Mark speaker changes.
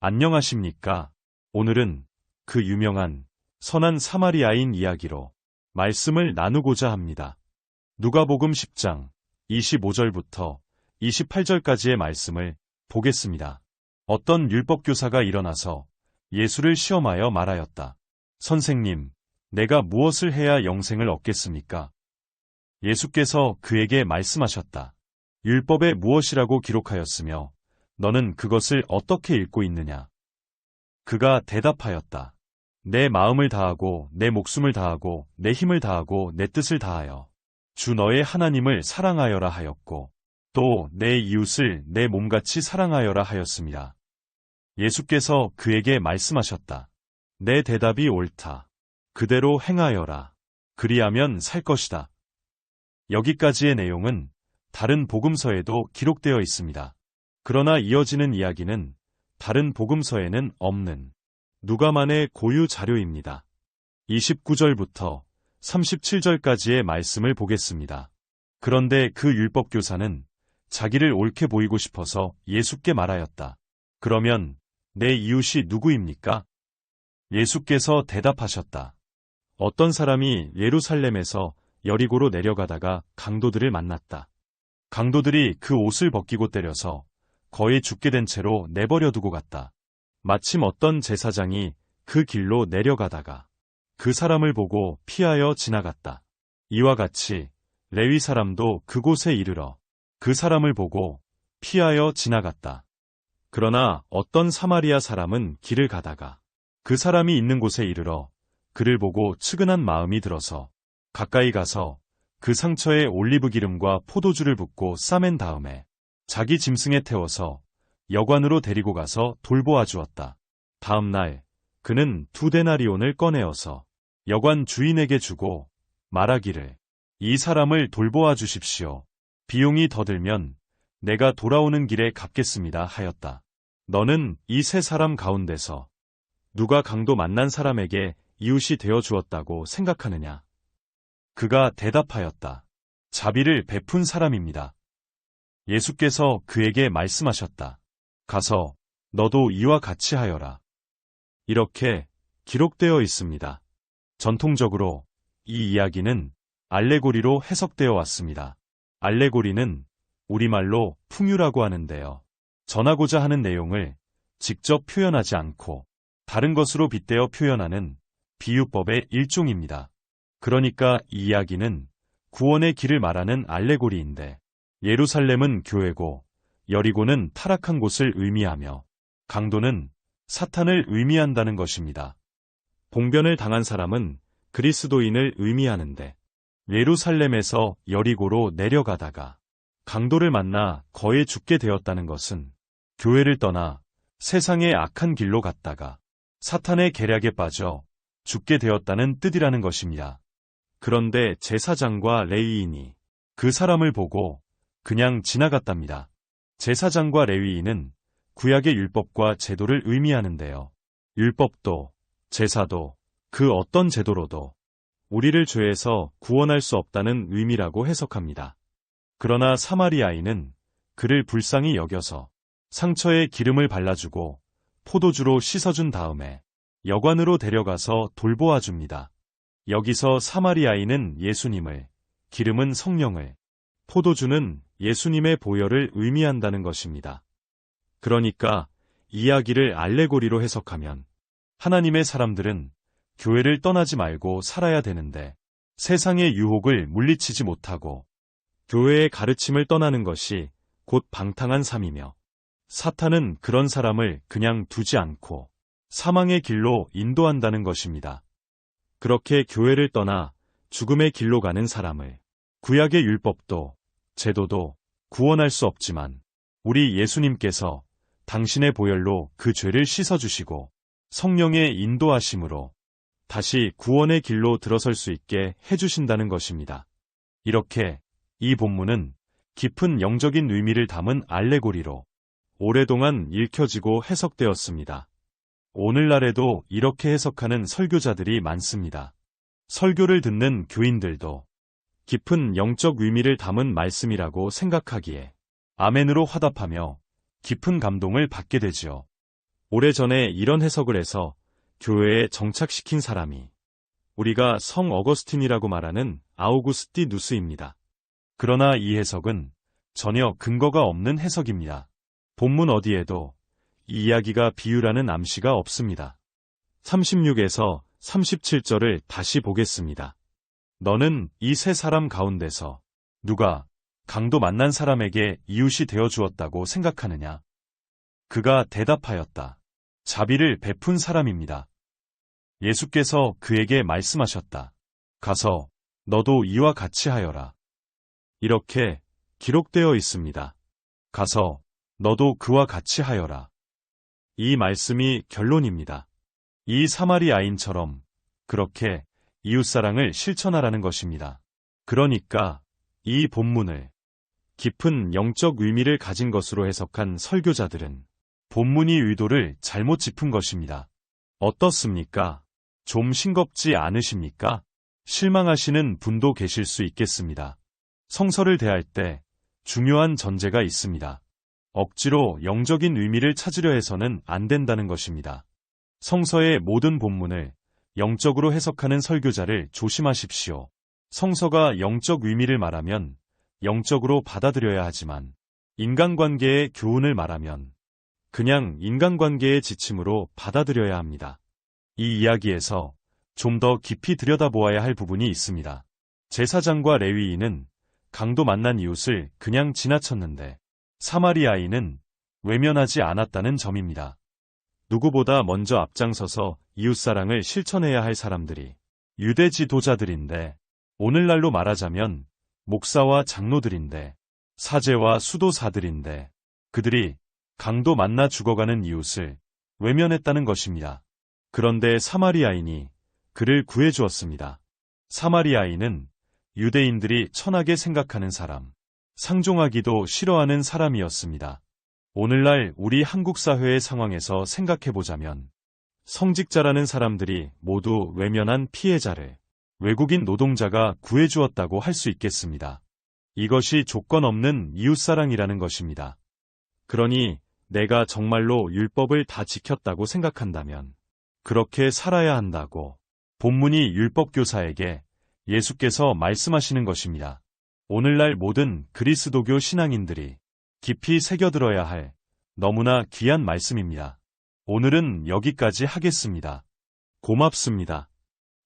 Speaker 1: 안녕하십니까? 오늘은 그 유명한 선한 사마리아인 이야기로 말씀을 나누고자 합니다. 누가복음 10장 25절부터 28절까지의 말씀을 보겠습니다. 어떤 율법교사가 일어나서 예수를 시험하여 말하였다. 선생님, 내가 무엇을 해야 영생을 얻겠습니까? 예수께서 그에게 말씀하셨다. 율법에 무엇이라고 기록하였으며 너는 그것을 어떻게 읽고 있느냐? 그가 대답하였다. 내 마음을 다하고 내 목숨을 다하고 내 힘을 다하고 내 뜻을 다하여 주 너의 하나님을 사랑하여라 하였고 또 내 이웃을 내 몸같이 사랑하여라 하였습니다. 예수께서 그에게 말씀하셨다. 내 대답이 옳다. 그대로 행하여라. 그리하면 살 것이다. 여기까지의 내용은 다른 복음서에도 기록되어 있습니다. 그러나 이어지는 이야기는 다른 복음서에는 없는 누가만의 고유 자료입니다. 29절부터 37절까지의 말씀을 보겠습니다. 그런데 그 율법교사는 자기를 옳게 보이고 싶어서 예수께 말하였다. 그러면 내 이웃이 누구입니까? 예수께서 대답하셨다. 어떤 사람이 예루살렘에서 여리고로 내려가다가 강도들을 만났다. 강도들이 그 옷을 벗기고 때려서 거의 죽게 된 채로 내버려 두고 갔다. 마침 어떤 제사장이 그 길로 내려가다가 그 사람을 보고 피하여 지나갔다. 이와 같이 레위 사람도 그곳에 이르러 그 사람을 보고 피하여 지나갔다. 그러나 어떤 사마리아 사람은 길을 가다가 그 사람이 있는 곳에 이르러 그를 보고 측은한 마음이 들어서 가까이 가서 그 상처에 올리브 기름과 포도주를 붓고 싸맨 다음에 자기 짐승에 태워서 여관으로 데리고 가서 돌보아 주었다. 다음 날 그는 두 데나리온을 꺼내어서 여관 주인에게 주고 말하기를 이 사람을 돌보아 주십시오. 비용이 더 들면 내가 돌아오는 길에 갚겠습니다 하였다. 너는 이 세 사람 가운데서 누가 강도 만난 사람에게 이웃이 되어 주었다고 생각하느냐? 그가 대답하였다. 자비를 베푼 사람입니다. 예수께서 그에게 말씀하셨다. 가서 너도 이와 같이 하여라. 이렇게 기록되어 있습니다. 전통적으로 이 이야기는 알레고리로 해석되어 왔습니다. 알레고리는 우리말로 풍유라고 하는데요. 전하고자 하는 내용을 직접 표현하지 않고 다른 것으로 빗대어 표현하는 비유법의 일종입니다. 그러니까 이 이야기는 구원의 길을 말하는 알레고리인데 예루살렘은 교회고 여리고는 타락한 곳을 의미하며 강도는 사탄을 의미한다는 것입니다. 봉변을 당한 사람은 그리스도인을 의미하는데 예루살렘에서 여리고로 내려가다가 강도를 만나 거의 죽게 되었다는 것은 교회를 떠나 세상의 악한 길로 갔다가 사탄의 계략에 빠져 죽게 되었다는 뜻이라는 것입니다. 그런데 제사장과 레위인이 그 사람을 보고 그냥 지나갔답니다. 제사장과 레위인은 구약의 율법과 제도를 의미하는데요. 율법도, 제사도, 그 어떤 제도로도 우리를 죄에서 구원할 수 없다는 의미라고 해석합니다. 그러나 사마리아인은 그를 불쌍히 여겨서 상처에 기름을 발라주고 포도주로 씻어준 다음에 여관으로 데려가서 돌보아 줍니다. 여기서 사마리아인은 예수님을, 기름은 성령을, 포도주는 예수님의 보혈을 의미한다는 것입니다. 그러니까 이야기를 알레고리로 해석하면 하나님의 사람들은 교회를 떠나지 말고 살아야 되는데 세상의 유혹을 물리치지 못하고 교회의 가르침을 떠나는 것이 곧 방탕한 삶이며 사탄은 그런 사람을 그냥 두지 않고 사망의 길로 인도한다는 것입니다. 그렇게 교회를 떠나 죽음의 길로 가는 사람을 구약의 율법도 제도도 구원할 수 없지만 우리 예수님께서 당신의 보혈로 그 죄를 씻어주시고 성령의 인도하심으로 다시 구원의 길로 들어설 수 있게 해주신다는 것입니다. 이렇게 이 본문은 깊은 영적인 의미를 담은 알레고리로 오랫동안 읽혀지고 해석되었습니다. 오늘날에도 이렇게 해석하는 설교자들이 많습니다. 설교를 듣는 교인들도 깊은 영적 의미를 담은 말씀이라고 생각하기에 아멘으로 화답하며 깊은 감동을 받게 되지요. 오래전에 이런 해석을 해서 교회에 정착시킨 사람이 우리가 성 어거스틴이라고 말하는 아우구스티 누스입니다. 그러나 이 해석은 전혀 근거가 없는 해석입니다. 본문 어디에도 이 이야기가 비유라는 암시가 없습니다. 36에서 37절을 다시 보겠습니다. 너는 이 세 사람 가운데서 누가 강도 만난 사람에게 이웃이 되어 주었다고 생각하느냐? 그가 대답하였다. 자비를 베푼 사람입니다. 예수께서 그에게 말씀하셨다. 가서 너도 이와 같이 하여라. 이렇게 기록되어 있습니다. 가서 너도 그와 같이 하여라. 이 말씀이 결론입니다. 이 사마리아인처럼 그렇게 이웃사랑을 실천하라는 것입니다. 그러니까 이 본문을 깊은 영적 의미를 가진 것으로 해석한 설교자들은 본문이 의도를 잘못 짚은 것입니다. 어떻습니까? 좀 싱겁지 않으십니까? 실망하시는 분도 계실 수 있겠습니다. 성서를 대할 때 중요한 전제가 있습니다. 억지로 영적인 의미를 찾으려 해서는 안 된다는 것입니다. 성서의 모든 본문을 영적으로 해석하는 설교자를 조심하십시오. 성서가 영적 의미를 말하면 영적으로 받아들여야 하지만 인간관계의 교훈을 말하면 그냥 인간관계의 지침으로 받아들여야 합니다. 이 이야기에서 좀 더 깊이 들여다보아야 할 부분이 있습니다. 제사장과 레위인은 강도 만난 이웃을 그냥 지나쳤는데 사마리아인은 외면하지 않았다는 점입니다. 누구보다 먼저 앞장서서 이웃사랑을 실천해야 할 사람들이 유대 지도자들인데 오늘날로 말하자면 목사와 장로들인데 사제와 수도사들인데 그들이 강도 만나 죽어가는 이웃을 외면했다는 것입니다. 그런데 사마리아인이 그를 구해주었습니다. 사마리아인은 유대인들이 천하게 생각하는 사람, 상종하기도 싫어하는 사람이었습니다. 오늘날 우리 한국 사회의 상황에서 생각해보자면 성직자라는 사람들이 모두 외면한 피해자를 외국인 노동자가 구해주었다고 할 수 있겠습니다. 이것이 조건 없는 이웃사랑이라는 것입니다. 그러니 내가 정말로 율법을 다 지켰다고 생각한다면 그렇게 살아야 한다고 본문이 율법교사에게 예수께서 말씀하시는 것입니다. 오늘날 모든 그리스도교 신앙인들이 깊이 새겨들어야 할 너무나 귀한 말씀입니다. 오늘은 여기까지 하겠습니다. 고맙습니다.